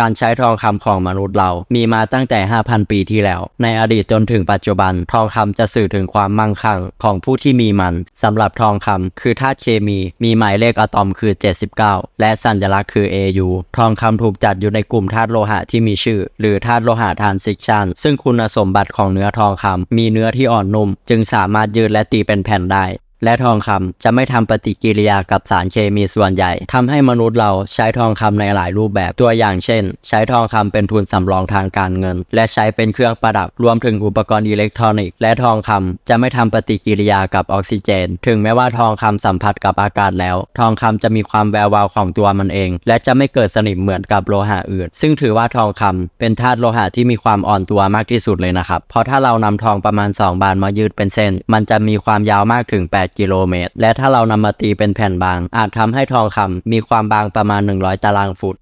การใช้ทองคำของมนุษย์เรามีมาตั้งแต่ 5,000 ปีที่แล้ว ในอดีตจนถึงปัจจุบัน ทองคำจะสื่อถึงความมั่งคั่งของผู้ที่มีมันสำหรับทองคำคือธาตุเคมี มีหมายเลขอะตอมคือ 79 และสัญลักษณ์คือ AU ทองคำถูกจัดอยู่ในกลุ่มธาตุโลหะที่มีชื่อ หรือธาตุโลหะทรานซิชันซึ่งคุณสมบัติของเนื้อทองคำมีเนื้อที่อ่อนนุ่ม จึงสามารถยืดและตีเป็นแผ่นได้ และทองคำจะไม่ทำปฏิกิริยากับสารเคมีส่วนใหญ่ทำให้มนุษย์เราใช้ทองคำในหลายรูปแบบตัวอย่างเช่น ใช้ทองคำเป็นทุนสำรองทางการเงิน และใช้เป็นเครื่องประดับรวมถึงอุปกรณ์อิเล็กทรอนิกส์และทองคำจะไม่ทำปฏิกิริยากับออกซิเจน ถึงแม้ว่าทองคำสัมผัสกับอากาศแล้ว ทองคำจะมีความแวววาวของตัวมันเอง และจะไม่เกิดสนิมเหมือนกับโลหะอื่น ซึ่งถือว่าทองคำเป็นธาตุโลหะที่มีความอ่อนตัวมากที่สุดเลยนะครับเพราะถ้าเรานำทองประมาณ 2 บาทมายืดเป็นเส้น มันจะมีความยาวมากถึง8 กิโลเมตร และถ้าเรานำมาตีเป็นแผ่นบาง อาจทำให้ทองคำมีความบางประมาณ 100 ตารางฟุต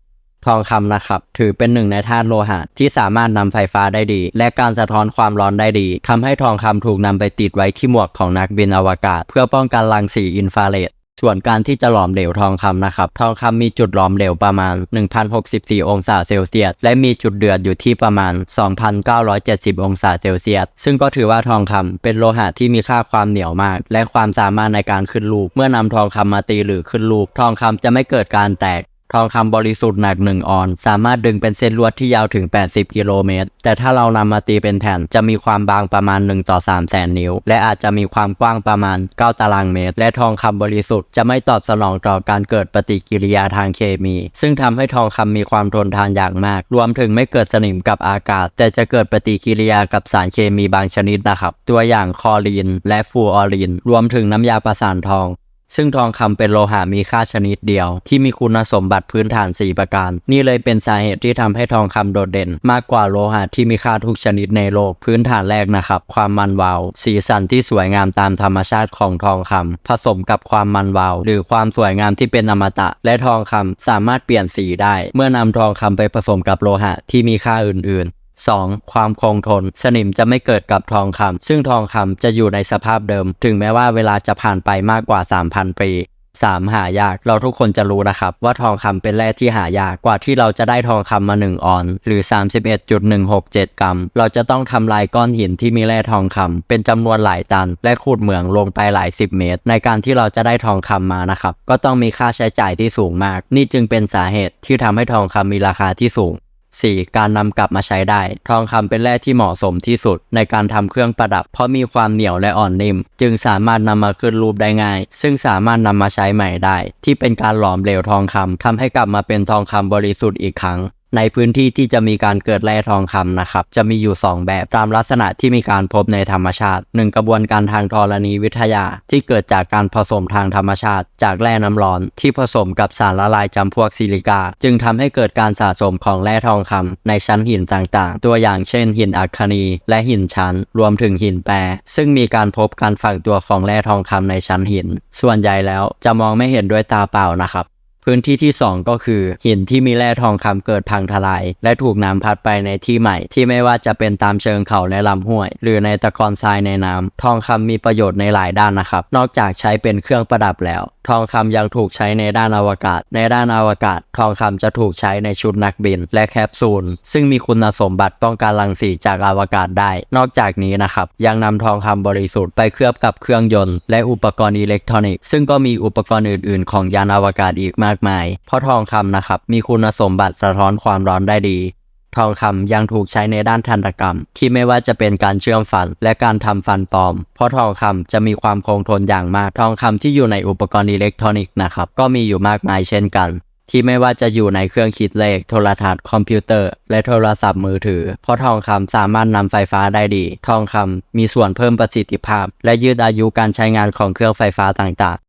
ทองคำนะครับ ถือเป็นหนึ่งในธาตุโลหะที่สามารถนำไฟฟ้าได้ดี และการสะท้อนความร้อนได้ดีทำให้ทองคำถูกนำไปติดไว้ที่หมวกของนักบินอวกาศ เพื่อป้องกันรังสีอินฟราเรด ส่วนการที่จะหลอมเหลวทองคำนะครับ ทองคำมีจุดหลอมเหลวประมาณ 1,064 องศาเซลเซียส และมีจุดเดือดอยู่ที่ประมาณ 2,970 องศาเซลเซียส ซึ่งก็ถือว่าทองคำเป็นโลหะที่มีค่าความเหนียวมาก และความสามารถในการขึ้นลูก เมื่อนำทองคำมาตีหรือขึ้นลูก ทองคำจะไม่เกิดการแตก ทองคำบริสุทธิ์หนัก 1 ออน สามารถดึงเป็นเส้นลวดที่ยาวถึง 80 กิโลเมตร แต่ถ้าเรานำมาตีเป็นแผ่น จะมีความบางประมาณ 1 ต่อ 3 แสนนิ้ว และอาจจะมีความกว้างประมาณ 9 ตารางเมตร และทองคำบริสุทธิ์จะไม่ตอบสนองต่อการเกิดปฏิกิริยาทางเคมี ซึ่งทำให้ทองคำมีความทนทานอย่างมาก รวมถึงไม่เกิดสนิมกับอากาศ แต่จะเกิดปฏิกิริยากับสารเคมีบางชนิดนะครับ ตัวอย่างคอรีน และฟูออรีน รวมถึงน้ำยาประสานทอง ซึ่งทองคำเป็นโลหะมีค่าชนิดเดียว ที่มีคุณสมบัติพื้นฐาน 4 ประการ นี่เลยเป็นสาเหตุที่ทำให้ทองคำโดดเด่น มากกว่าโลหะที่มีค่าทุกชนิดในโลกพื้นฐานแรกนะครับ ความมันวาว สีสันที่สวยงามตามธรรมชาติของทองคำผสมกับความมันวาว หรือความสวยงามที่เป็นอมตะ และทองคำสามารถเปลี่ยนสีได้ เมื่อนำทองคำไปผสมกับโลหะที่มีค่าอื่นๆ 2. ความคงทน สนิมจะไม่เกิดกับทองคำซึ่งทองคำจะอยู่ในสภาพเดิม ถึงแม้ว่าเวลาจะผ่านไปมากกว่า 3,000 ปี 3. หายาก เราทุกคนจะรู้นะครับ ว่าทองคำเป็นแร่ที่หายากกว่าที่เราจะได้ทองคำมา 1 ออน หรือ 31.167 กรัม เราจะต้องทำลายก้อนหินที่มีแร่ทองคำเป็นจำนวนหลายตัน และขุดเหมืองลงไปหลายสิบเมตร ในการที่เราจะได้ทองคำมานะครับ ก็ต้องมีค่าใช้จ่ายที่สูงมาก นี่จึงเป็นสาเหตุที่ทำให้ทองคำมีราคาที่สูง 4. การนำกลับมาใช้ได้ ทองคำเป็นแร่ที่เหมาะสมที่สุดในการทำเครื่องประดับ เพราะมีความเหนียวและอ่อนนิ่ม จึงสามารถนำมาขึ้นรูปได้ง่าย ซึ่งสามารถนำมาใช้ใหม่ได้ ที่เป็นการหลอมเหลวทองคำทำให้กลับมาเป็นทองคำบริสุทธิ์อีกครั้ง ในพื้นที่ที่จะมีการเกิดแร่ทองคำนะครับ จะมีอยู่ 2 แบบตามลักษณะที่มีการพบในธรรมชาติ 1. กระบวนการทางธรณีวิทยา ที่เกิดจากการผสมทางธรรมชาติ จากแร่น้ำร้อน ที่ผสมกับสารละลายจำพวกซิลิกา จึงทำให้เกิดการสะสมของแร่ทองคำในชั้นหินต่างๆ ตัวอย่างเช่น หินอัคคนีและหินชั้น รวมถึงหินแปร ซึ่งมีการพบการฝังตัวของแร่ทองคำในชั้นหิน ส่วนใหญ่แล้วจะมองไม่เห็นด้วยตาเปล่านะครับ พื้นที่ที่ 2 ก็คือ หินที่มีแร่ทองคำเกิดพังทลาย และถูกน้ำพัดไปในที่ใหม่ ที่ไม่ว่าจะเป็นตามเชิงเขาและลำห้วย หรือในตะกอนทรายในน้ำทองคำมีประโยชน์ในหลายด้านนะครับ นอกจากใช้เป็นเครื่องประดับแล้วทองคำยังถูกใช้ในด้านอวกาศ ในด้านอวกาศ ทองคำจะถูกใช้ในชุดนักบิน และแคปซูล ซึ่งมีคุณสมบัติป้องกันรังสีจากอวกาศได้ นอกจากนี้นะครับ ยังนำทองคำบริสุทธิ์ไปเคลือบกับเครื่องยนต์ และอุปกรณ์อิเล็กทรอนิกส์ ซึ่งก็มีอุปกรณ์อื่น ๆ ของยานอวกาศอีกมากมาย เพราะทองคำนะครับ มีคุณสมบัติสะท้อนความร้อนได้ดี ทองคำยังถูกใช้ในด้านทันตกรรม ที่ไม่ว่าจะเป็นการเชื่อมฟันและการทำฟันปลอม เพราะทองคำจะมีความคงทนอย่างมาก ทองคำที่อยู่ในอุปกรณ์อิเล็กทรอนิกส์นะครับ ก็มีอยู่มากมายเช่นกัน ที่ไม่ว่าจะอยู่ในเครื่องคิดเลข โทรทัศน์คอมพิวเตอร์ และโทรศัพท์มือถือ เพราะทองคำสามารถนำไฟฟ้าได้ดี ทองคำมีส่วนเพิ่มประสิทธิภาพ และยืดอายุการใช้งานของเครื่องไฟฟ้าต่างๆ